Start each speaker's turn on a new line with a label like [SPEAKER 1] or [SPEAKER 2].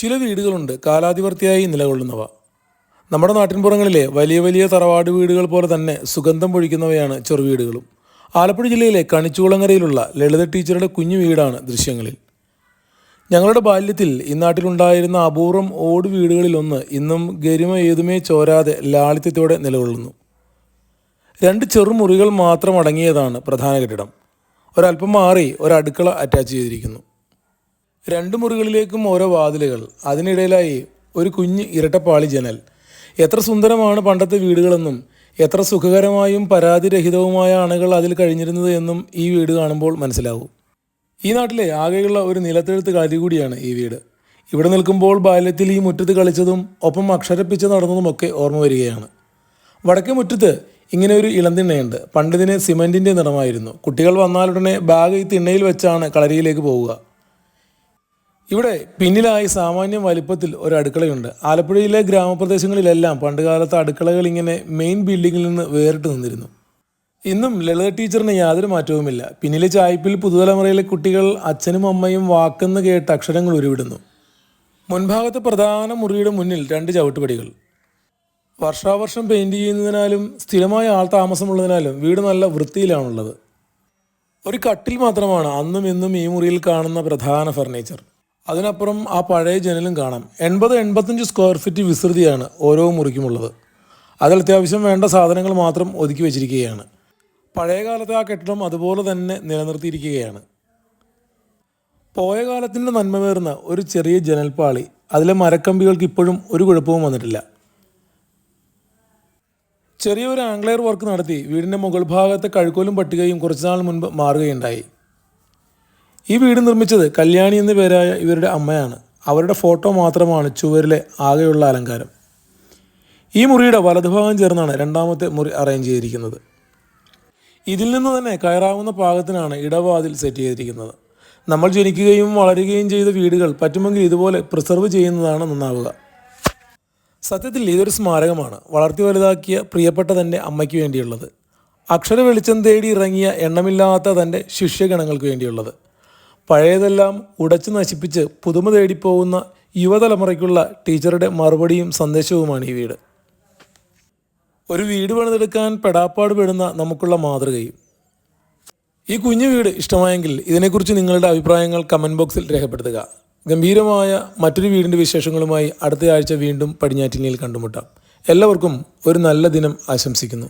[SPEAKER 1] ചില വീടുകളുണ്ട് കാലാധിവർത്തിയായി നിലകൊള്ളുന്നവ. നമ്മുടെ നാട്ടിൻപുറങ്ങളിലെ വലിയ വലിയ തറവാട് വീടുകൾ പോലെ തന്നെ സുഗന്ധം പൊഴിക്കുന്നവയാണ് ചെറുവീടുകളും. ആലപ്പുഴ ജില്ലയിലെ കണിച്ചുകുളങ്ങരയിലുള്ള ലളിത ടീച്ചറുടെ കുഞ്ഞു വീടാണ് ദൃശ്യങ്ങളിൽ. ഞങ്ങളുടെ ബാല്യത്തിൽ ഈ നാട്ടിലുണ്ടായിരുന്ന അപൂർവം ഓട് വീടുകളിലൊന്ന് ഇന്നും ഗരിമ ഏതുമേ ചോരാതെ ലാളിത്യത്തോടെ നിലകൊള്ളുന്നു. രണ്ട് ചെറുമുറികൾ മാത്രം അടങ്ങിയതാണ് പ്രധാന കെട്ടിടം. ഒരല്പം മാറി ഒരടുക്കള അറ്റാച്ച് ചെയ്തിരിക്കുന്നു. രണ്ട് മുറികളിലേക്കും ഓരോ വാതിലുകൾ. അതിനിടയിലായി ഒരു കുഞ്ഞ് ഇരട്ടപ്പാളി ജനൽ. എത്ര സുന്ദരമാണ് പണ്ടത്തെ വീടുകളെന്നും എത്ര സുഖകരമായും പരാതിരഹിതവുമായ അണകൾ അതിൽ കഴിഞ്ഞിരുന്നത് എന്നും ഈ വീട് കാണുമ്പോൾ മനസ്സിലാവും. ഈ നാട്ടിലെ ആകെയുള്ള ഒരു നിലത്തെഴുത്ത് കാര്യം കൂടിയാണ് ഈ വീട്. ഇവിടെ നിൽക്കുമ്പോൾ ബാല്യത്തിൽ ഈ മുറ്റത്ത് കളിച്ചതും ഒപ്പം അക്ഷരപ്പിച്ച് നടന്നതുമൊക്കെ ഓർമ്മ വരികയാണ്. വടക്കേ മുറ്റത്ത് ഇങ്ങനെ ഒരു ഇളന്തിണ്ണയുണ്ട് പണ്ടിതിന് സിമന്റിന്റെ നിറമായിരുന്നു. കുട്ടികൾ വന്നാലുടനെ ബാഗ് ഈ തിണ്ണയിൽ വെച്ചാണ് കളരിയിലേക്ക് പോവുക. ഇവിടെ പിന്നിലായി സാമാന്യം വലിപ്പത്തിൽ ഒരു അടുക്കളയുണ്ട്. ആലപ്പുഴയിലെ ഗ്രാമപ്രദേശങ്ങളിലെല്ലാം പണ്ടുകാലത്ത് അടുക്കളകൾ ഇങ്ങനെ മെയിൻ ബിൽഡിങ്ങിൽ നിന്ന് വേറിട്ട് നിന്നിരുന്നു. ഇന്നും ലളിത ടീച്ചറിന് യാതൊരു മാറ്റവുമില്ല. പിന്നിലെ ചായ്പിൽ പുതുതലമുറയിലെ കുട്ടികൾ അച്ഛനും അമ്മയും വാക്കെന്ന് കേട്ട് അക്ഷരങ്ങൾ ഉരുവിടുന്നു. മുൻഭാഗത്തെ പ്രധാന മുറിയുടെ മുന്നിൽ രണ്ട് ചവിട്ടുപടികൾ. വർഷാവർഷം പെയിന്റ് ചെയ്യുന്നതിനാലും സ്ഥിരമായ ആൾ താമസമുള്ളതിനാലും വീട് നല്ല വൃത്തിയിലാണുള്ളത്. ഒരു കട്ടിൽ മാത്രമാണ് അന്നും ഇന്നും ഈ മുറിയിൽ കാണുന്ന പ്രധാന ഫർണിച്ചർ അതിനപ്പുറം ആ പഴയ ജനലും കാണാം. എൺപത് എൺപത്തഞ്ച് സ്ക്വയർ ഫീറ്റ് വിസ്തൃതിയാണ് ഓരോ മുറിക്കുമുള്ളത്. അതിൽ അത്യാവശ്യം വേണ്ട സാധനങ്ങൾ മാത്രം ഒതുക്കി വെച്ചിരിക്കുകയാണ്. പഴയ കാലത്തെ ആ കെട്ടിടം അതുപോലെ തന്നെ നിലനിർത്തിയിരിക്കുകയാണ്. പോയ കാലത്തിന്റെ നന്മമേറുന്ന ഒരു ചെറിയ ജനൽപ്പാളി അതിലെ മരക്കമ്പികൾക്ക് ഇപ്പോഴും ഒരു കുഴപ്പവും വന്നിട്ടില്ല. ചെറിയൊരു ആംഗ്ലെയർ വർക്ക് നടത്തി വീടിന്റെ മുകൾ ഭാഗത്തെ കഴുക്കോലും പട്ടികയും കുറച്ചുനാൾ മുൻപ് മാറുകയുണ്ടായി. ഈ വീട് നിർമ്മിച്ചത് കല്യാണി എന്ന പേരായ ഇവരുടെ അമ്മയാണ്. അവരുടെ ഫോട്ടോ മാത്രമാണ് ചുവരിലെ ആകെയുള്ള അലങ്കാരം. ഈ മുറിയുടെ വലതുഭാഗം ചേർന്നാണ് രണ്ടാമത്തെ മുറി അറേഞ്ച് ചെയ്തിരിക്കുന്നത്. ഇതിൽ നിന്ന് തന്നെ കയറാവുന്ന പാകത്തിനാണ് ഇടവാതിൽ സെറ്റ് ചെയ്തിരിക്കുന്നത്. നമ്മൾ ജനിക്കുകയും വളരുകയും ചെയ്ത വീടുകൾ പറ്റുമെങ്കിൽ ഇതുപോലെ പ്രിസർവ് ചെയ്യുന്നതാണ് നന്നാവുക. സത്യത്തിൽ ഇതൊരു സ്മാരകമാണ്. വളർത്തി വലുതാക്കിയ പ്രിയപ്പെട്ട തന്റെ അമ്മയ്ക്ക് വേണ്ടിയുള്ളത്. അക്ഷര വെളിച്ചം തേടി ഇറങ്ങിയ എണ്ണമില്ലാത്ത തന്റെ ശിഷ്യഗണങ്ങൾക്ക് വേണ്ടിയുള്ളത്. പഴയതെല്ലാം ഉടച്ചു നശിപ്പിച്ച് പുതുമ തേടിപ്പോകുന്ന യുവതലമുറയ്ക്കുള്ള ടീച്ചറുടെ മറുപടിയും സന്ദേശവുമാണ് ഈ വീട്. ഒരു വീട് പണിതെടുക്കാൻ പെടാപ്പാട് പെടുന്ന നമുക്കുള്ള മാതൃകയും. ഈ കുഞ്ഞു വീട് ഇഷ്ടമായെങ്കിൽ ഇതിനെക്കുറിച്ച് നിങ്ങളുടെ അഭിപ്രായങ്ങൾ കമന്റ് ബോക്സിൽ രേഖപ്പെടുത്തുക. ഗംഭീരമായ മറ്റൊരു വീടിന്റെ വിശേഷങ്ങളുമായി അടുത്ത ആഴ്ച വീണ്ടും പടിഞ്ഞാറ്റിനിയിൽ കണ്ടുമുട്ടാം. എല്ലാവർക്കും ഒരു നല്ല ദിനം ആശംസിക്കുന്നു.